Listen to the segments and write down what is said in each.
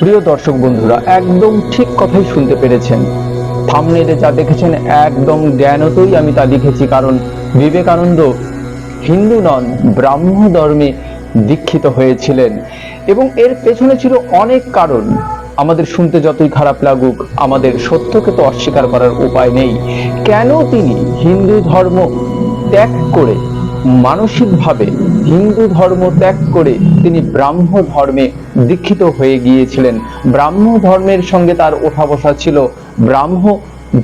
প্রিয় দর্শক বন্ধুরা, একদম ঠিক কথাই শুনতে পেরেছেন। থামনেলে যা দেখেছেন, একদম জ্ঞানতই আমি তা লিখেছি কারণ বিবেকানন্দ হিন্দু নন, ব্রাহ্ম ধর্মে দীক্ষিত হয়েছিলেন। এবং এর পেছনে ছিল অনেক কারণ। আমাদের শুনতে যতই খারাপ লাগুক, আমাদের সত্যকে তো অস্বীকার করার উপায় নেই। কেন তিনি হিন্দু ধর্ম ত্যাগ করে মানসিকভাবে হিন্দু ধর্ম ত্যাগ করে তিনি ব্রাহ্ম ধর্মে দীক্ষিত হয়ে গিয়েছিলেন। ব্রাহ্ম ধর্মের সঙ্গে তার ওঠা বসা ছিল। ব্রাহ্ম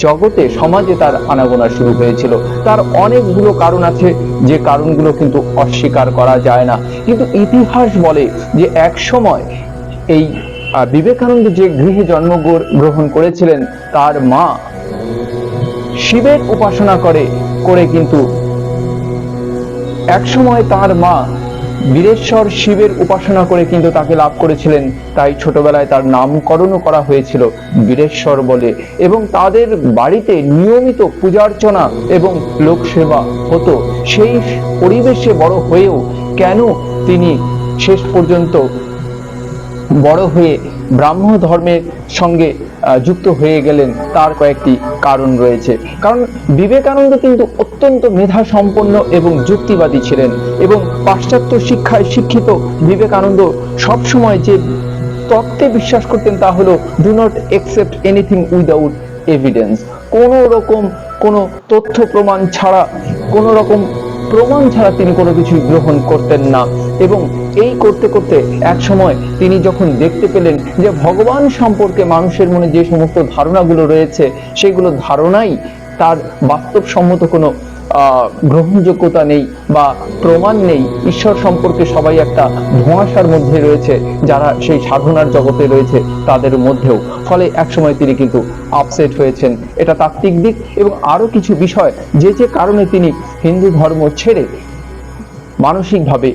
জগতে, সমাজে তার আনাগোনা শুরু হয়েছিল। তার অনেকগুলো কারণ আছে, যে কারণগুলো কিন্তু অস্বীকার করা যায় না। কিন্তু ইতিহাস বলে যে এক সময় এই বিবেকানন্দ যে গৃহে জন্মগ্রহণ করেছিলেন, তার মা শিবের উপাসনা করে করে কিন্তু একসময় তার মা বীরেশ্বর শিবের উপাসনা করে কিন্তু তাকে লাভ করেছিলেন। তাই ছোটবেলায় তার নামকরণও করা হয়েছিল বীরেশ্বর বলে এবং তাদের বাড়িতে নিয়মিত পূজার্চনা এবং লোকসেবা হতো। সেই পরিবেশে বড় হয়েও কেন তিনি শেষ পর্যন্ত বড় হয়ে ব্রাহ্ম ধর্মের সঙ্গে যুক্ত হয়ে গেলেন তার কয়েকটি কারণ রয়েছে। কারণ বিবেকানন্দ কিন্তু অত্যন্ত মেধা সম্পন্ন এবং যুক্তিবাদী ছিলেন এবং পাশ্চাত্য শিক্ষায় শিক্ষিত বিবেকানন্দ সবসময় যে তত্ত্বে বিশ্বাস করতেন তা হলো do not accept anything without evidence কোনো রকম কোনো তথ্য প্রমাণ ছাড়া, কোনো রকম প্রমাণ ছাড়া তিনি কোনো কিছু গ্রহণ করতেন না। এবং এই করতে করতে এক সময় তিনি যখন দেখতে পেলেন যে ভগবান সম্পর্কে মানুষের মনে যে সমস্ত ধারণাগুলো রয়েছে, সেগুলো ধারণাই তার বাস্তবসম্মত কোনো গ্রহণযোগ্যতা নেই বা প্রমাণ নেই। ঈশ্বর সম্পর্কে সবাই একটা ধোঁয়াশার মধ্যে রয়েছে, যারা সেই সাধনার জগতে রয়েছে তাদের মধ্যেও। ফলে একসময় তিনি কিন্তু আপসেট হয়েছেন। এটা তাত্ত্বিক দিক এবং আরও কিছু বিষয়, যে যে কারণে তিনি হিন্দু ধর্ম ছেড়ে মানসিকভাবে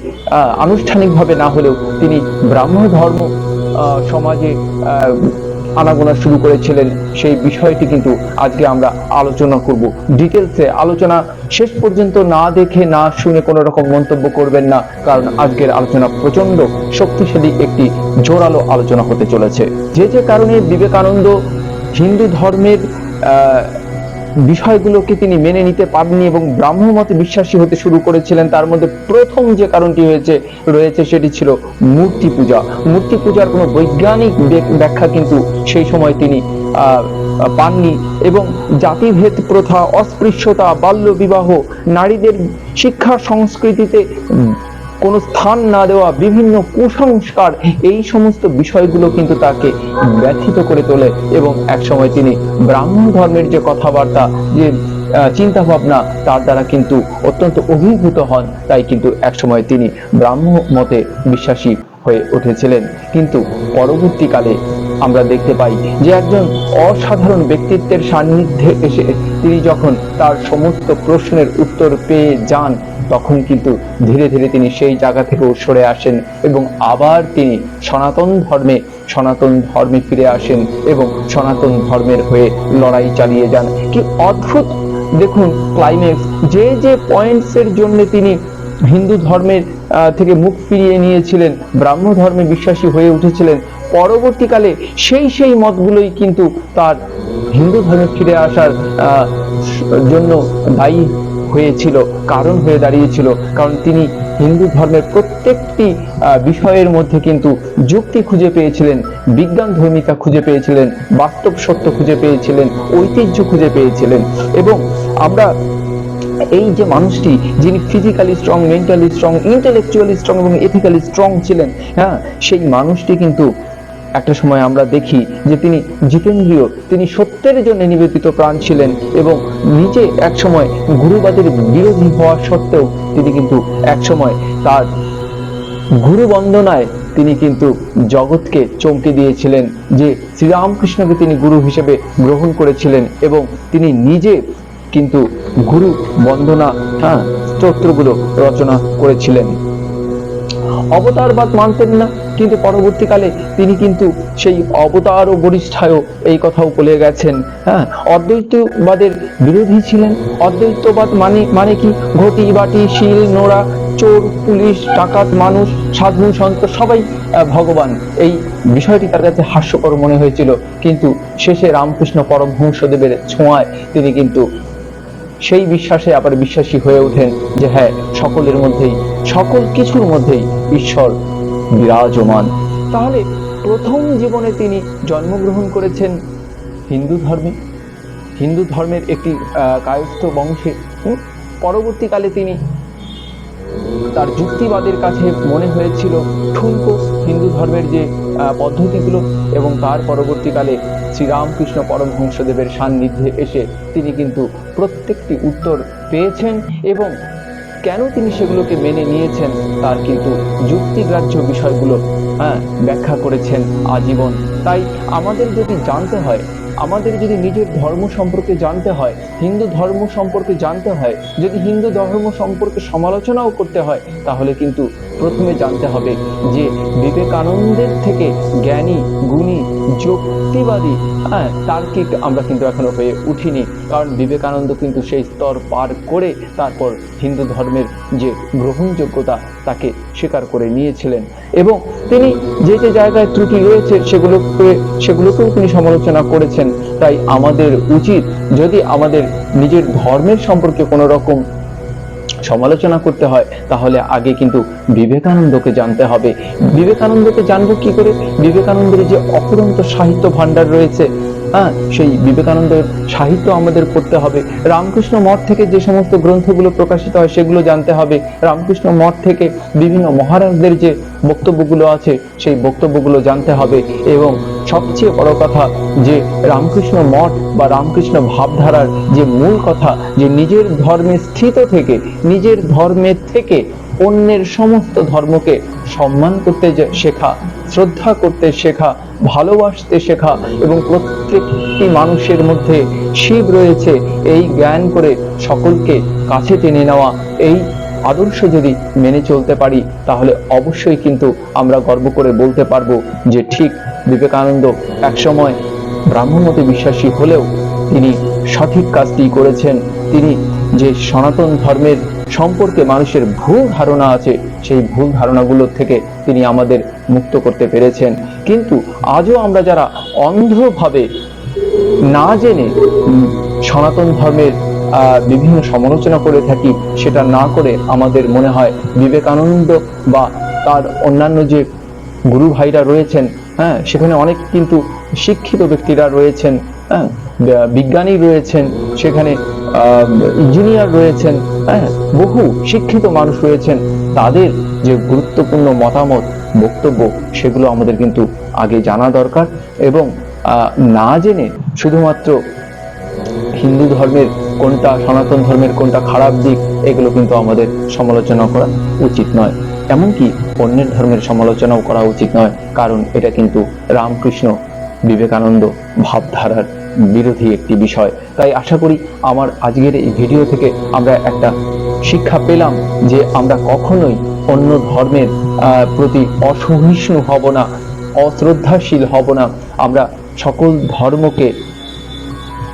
আনুষ্ঠানিকভাবে না হলেও তিনি ব্রাহ্ম ধর্ম সমাজে আনাগোনা শুরু করেছিলেন। সেই বিষয়টি কিন্তু আজকে আমরা আলোচনা করব। ডিটেলসে আলোচনা শেষ পর্যন্ত না দেখে, না শুনে কোনো রকম মন্তব্য করবেন না, কারণ আজকের আলোচনা প্রচণ্ড শক্তিশালী একটি জোরালো আলোচনা হতে চলেছে। যে যে কারণে বিবেকানন্দ হিন্দু ধর্মের বিষয়গুলোকে তিনি মেনে নিতে পারেননি এবং ব্রাহ্ম মতে বিশ্বাসী হতে শুরু করেছিলেন। তার মধ্যে প্রথম যে কারণটি হয়েছে, রয়েছে সেটি ছিল মূর্তি পূজা। মূর্তি পূজার কোনো বৈজ্ঞানিক ব্যাখ্যা কিন্তু সেই সময় তিনি পাননি এবং জাতিভেদ প্রথা, অস্পৃশ্যতা বাল্য বিবাহ নারীদের শিক্ষা সংস্কৃতিতে কোনো স্থান না দেওয়া, বিভিন্ন কুসংস্কার, এই সমস্ত বিষয়গুলো কিন্তু তাকে ব্যথিত করে তোলে এবং একসময় তিনি ব্রাহ্মণ ধর্মের যে কথাবার্তা, যে চিন্তা ভাবনা তার দ্বারা কিন্তু অত্যন্ত অভিভূত হন। তাই কিন্তু একসময় তিনি ব্রাহ্ম মতে বিশ্বাসী হয়ে উঠেছিলেন। কিন্তু পরবর্তীকালে আমরা দেখতে পাই যে একজন অসাধারণ ব্যক্তিত্বের সান্নিধ্যে এসে তিনি যখন তার সমস্ত প্রশ্নের উত্তর পেয়ে যান, তখন কিন্তু ধীরে ধীরে তিনি সেই জায়গা থেকেও সরে আসেন এবং আবার তিনি সনাতন ধর্মে সনাতন ধর্মে ফিরে আসেন এবং সনাতন ধর্মের হয়ে লড়াই চালিয়ে যান। কি অদ্ভুত! দেখুন ক্লাইম্যাক্স যে যে পয়েন্টসের জন্য তিনি হিন্দু ধর্মের থেকে মুখ ফিরিয়ে নিয়েছিলেন ব্রাহ্ম ধর্মে বিশ্বাসী হয়ে উঠেছিলেন পরবর্তীকালে সেই সেই মতগুলোই কিন্তু তার হিন্দু ধর্মে ফিরে আসার জন্য দায়ী হয়েছিল, কারণ হয়ে দাঁড়িয়েছিল। কারণ তিনি হিন্দু ধর্মের প্রত্যেকটি বিষয়ের মধ্যে কিন্তু যুক্তি খুঁজে পেয়েছিলেন, বিজ্ঞান ধর্মিতা খুঁজে পেয়েছিলেন, বাস্তব সত্য খুঁজে পেয়েছিলেন, ঐতিহ্য খুঁজে পেয়েছিলেন। এবং আমরা এই যে মানুষটি, যিনি physically strong mentally strong intellectually strong এবং এথিক্যালি স্ট্রং ছিলেন হ্যাঁ সেই মানুষটি কিন্তু একটা সময় আমরা দেখি যে তিনি জিতেন্দ্রীয়, তিনি সত্যের জন্য নিবেদিত প্রাণ ছিলেন এবং নিজে এক সময় গুরুবাদের বিরোধী হওয়া সত্ত্বেও তিনি কিন্তু এক সময় তার গুরু বন্দনায় তিনি কিন্তু জগৎকে চমকে দিয়েছিলেন যে শ্রীরামকৃষ্ণকে তিনি গুরু হিসেবে গ্রহণ করেছিলেন এবং তিনি নিজে কিন্তু গুরু বন্দনা হ্যাঁ স্তোত্রগুলো রচনা করেছিলেন। অবতারবাদ মানতেন না। কিন্তু পরবর্তীকালে তিনি কিন্তু সেই অবতার ও বরিষ্ঠায়ও এই কথাও বলে গেছেন। হ্যাঁ অদ্বৈতবাদের বিরোধী ছিলেন। অদ্বৈতবাদ মানে মানে কি? ঘটি, বাটি, শিল, নোড়া, চোর, পুলিশ, ডাকাত, মানুষ, সাধু, সন্ত, সবাই ভগবান। এই বিষয়টি তার কাছে হাস্যকর মনে হয়েছিল। কিন্তু শেষে রামকৃষ্ণ পরমহংসদেবের ছোঁয়ায় তিনি কিন্তু সেই বিশ্বাসে আবার বিশ্বাসী হয়ে ওঠেন যে হ্যাঁ সকলের মধ্যেই, সকল কিছুর মধ্যেই ঈশ্বর বিরাজমান। তাহলে প্রথম জীবনে তিনি জন্মগ্রহণ করেছেন হিন্দু ধর্মে। হিন্দু ধর্মের একটি কায়স্থ বংশে। পরবর্তীকালে তিনি তার যুক্তিবাদের কাছে মনে হয়েছিল ঠুনকো হিন্দু ধর্মের যে পদ্ধতিগুলো এবং তার পরবর্তীকালে শ্রীরামকৃষ্ণ পরমহংসদেবের সান্নিধ্যে এসে তিনি কিন্তু প্রত্যেকটি উত্তর পেয়েছেন এবং কেন তিনি সেগুলোকে মেনে নিয়েছেন তার কিন্তু যুক্তিগ্রাহ্য বিষয়গুলো হ্যাঁ ব্যাখ্যা করেছেন আজীবন। তাই আমাদের যদি জানতে হয়, আমাদের যদি নিজের ধর্ম সম্পর্কে জানতে হয়, হিন্দু ধর্ম সম্পর্কে জানতে হয়, যদি হিন্দু ধর্ম সম্পর্কে সমালোচনাও করতে হয়, তাহলে কিন্তু প্রথমে জানতে হবে যে বিবেকানন্দের থেকে জ্ঞানী, গুণী যুক্তিবাদী। হ্যাঁ তার্কিক আমরা কিন্তু এখনও হয়ে উঠিনি। কারণ বিবেকানন্দ কিন্তু সেই স্তর পার করে তারপর হিন্দু ধর্মের যে গ্রহণযোগ্যতা, তাকে স্বীকার করে নিয়েছিলেন। এবং তিনি যে যে জায়গায় ত্রুটি রয়েছে সেগুলোকে সেগুলোকেও তিনি সমালোচনা করেছেন। তাই আমাদের উচিত, যদি আমাদের নিজের ধর্মের সম্পর্কে কোনো রকম সমালোচনা করতে হয়, তাহলে আগে কিন্তু বিবেকানন্দকে জানতে হবে। বিবেকানন্দকে জানব কি করে? বিবেকানন্দের যে অফুরন্ত সাহিত্য ভাণ্ডার রয়েছে হ্যাঁ সেই বিবেকানন্দের সাহিত্য আমাদের পড়তে হবে। রামকৃষ্ণ মঠ থেকে যে সমস্ত গ্রন্থগুলো প্রকাশিত হয়, সেগুলো জানতে হবে। রামকৃষ্ণ মঠ থেকে বিভিন্ন মহারাজদের যে বক্তব্যগুলো আছে, সেই বক্তব্যগুলো জানতে হবে। এবং সবচেয়ে বড় কথা যে রামকৃষ্ণ মঠ বা রামকৃষ্ণ ভাবধারার যে মূল কথা, যে নিজের ধর্মে স্থিত থেকে, নিজের ধর্মের থেকে অন্যের সমস্ত ধর্মকে সম্মান করতে শেখা, শ্রদ্ধা করতে শেখা ভালোবাসতে শেখা এবং প্রত্যেকটি মানুষের মধ্যে শিব রয়েছে, এই জ্ঞান করে সকলকে কাছে টেনে নেওয়া। এই আদর্শ যদি মেনে চলতে পারি, তাহলে অবশ্যই কিন্তু আমরা গর্ব করে বলতে পারব যে ঠিক বিবেকানন্দ একসময় ব্রাহ্মমতে বিশ্বাসী হলেও তিনি সঠিক কাজটি করেছেন। তিনি যে সনাতন ধর্মের সম্পর্কে মানুষের ভুল ধারণা আছে, সেই ভুল ধারণাগুলোর থেকে তিনি আমাদের মুক্ত করতে পেরেছেন। কিন্তু আজও আমরা যারা অন্ধভাবে না জেনে সনাতন ধর্মের বিভিন্ন সমালোচনা করে থাকি, সেটা না করে আমাদের মনে হয় বিবেকানন্দ বা তার অন্যান্য যে গুরু ভাইরা রয়েছেন হ্যাঁ সেখানে অনেক কিন্তু শিক্ষিত ব্যক্তিরা রয়েছেন হ্যাঁ বিজ্ঞানী রয়েছেন, সেখানে ইঞ্জিনিয়ার রয়েছেন হ্যাঁ বহু শিক্ষিত মানুষ রয়েছেন, তাদের যে গুরুত্বপূর্ণ মতামত বক্তব্য, সেগুলো আমাদের কিন্তু আগে জানা দরকার এবং না জেনে শুধুমাত্র হিন্দু ধর্মের কোনটা সনাতন ধর্মের কোনটা খারাপ দিক, এগুলো কিন্তু আমাদের সমালোচনা করা উচিত নয়। এমনকি অন্যের ধর্মের সমালোচনাও করা উচিত নয়, কারণ এটা কিন্তু রামকৃষ্ণ বিবেকানন্দ ভাবধারার বিরোধী একটি বিষয়। তাই আশা করি আমার আজকের এই ভিডিও থেকে আমরা একটা শিক্ষা পেলাম যে আমরা কখনোই অন্য ধর্মের প্রতি অসহিষ্ণু হব না, অশ্রদ্ধাশীল হব না। আমরা সকল ধর্মকে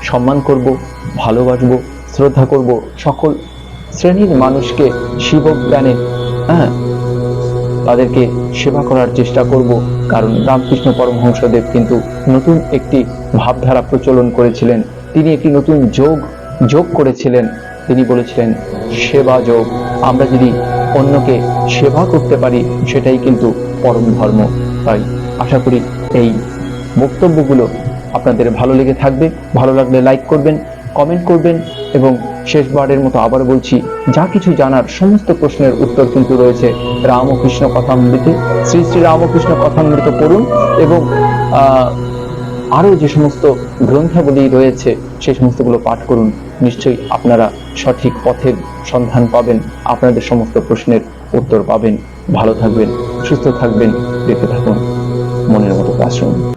সম্মান করব, ভালোবাসবো, শ্রদ্ধা করব। সকল শ্রেণির মানুষকে শিবজ্ঞানে হ্যাঁ তাদেরকে সেবা করার চেষ্টা করব। কারণ রামকৃষ্ণ পরমহংসদেব কিন্তু নতুন একটি ভাবধারা প্রচলন করেছিলেন। তিনি একটি নতুন যোগ যোগ করেছিলেন। তিনি বলেছিলেন, সেবা যোগ। আমরা যদি অন্যকে সেবা করতে পারি সেটাই কিন্তু পরম ধর্ম। তাই আশা করি এই বক্তব্যগুলো আপনাদের ভালো লেগে থাকবে। ভালো লাগলে লাইক করবেন কমেন্ট করবেন এবং শেষবারের মতো আবার বলছি যা কিছু জানার সমস্ত প্রশ্নের উত্তর কিন্তু রয়েছে রামকৃষ্ণ কথামৃতে। শ্রী শ্রী রামকৃষ্ণ কথামৃত পড়ুন এবং আহ, আরও যে সমস্ত গ্রন্থাবলী রয়েছে, সেই সমস্তগুলো পাঠ করুন। নিশ্চয়ই আপনারা সঠিক পথের সন্ধান পাবেন, আপনাদের সমস্ত প্রশ্নের উত্তর পাবেন। ভালো থাকবেন, সুস্থ থাকবেন, দেখতে থাকুন। মনের মতো আশ্রম